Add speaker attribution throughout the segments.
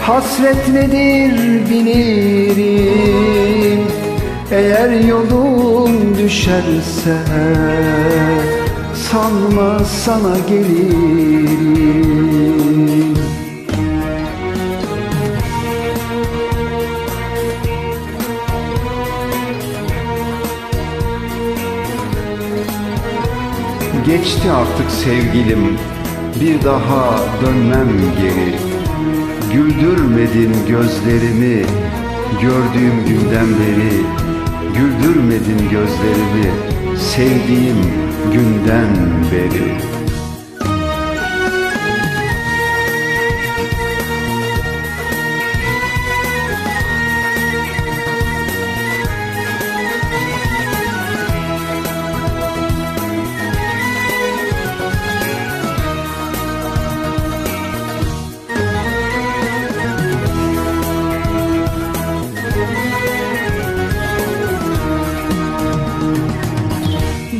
Speaker 1: Hasret nedir bilirim. Eğer yolum düşerse Sanma sana gelirim. Geçti artık sevgilim Bir daha dönmem geri Güldürmedin gözlerimi Gördüğüm günden beri. Güldürmedin gözlerimi Sevdiğim günden beri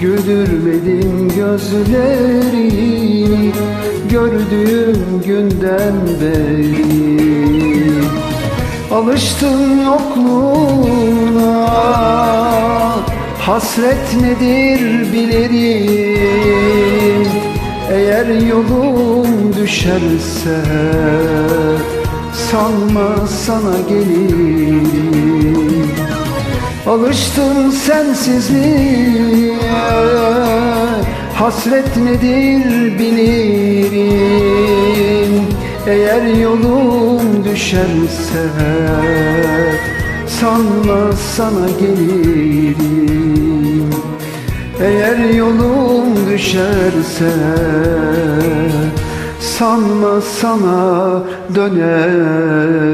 Speaker 1: Güldürmedin gözlerimi Gördüğüm günden beri. Alıştım yokluğuna Hasret nedir bilirim. Eğer yolum düşerse Sanma sana gelirim Alıştım sensizliğe. Hasret nedir bilirim. Eğer yolum düşerse Sanma sana gelirim. Eğer yolum düşerse Sanma sana dönerim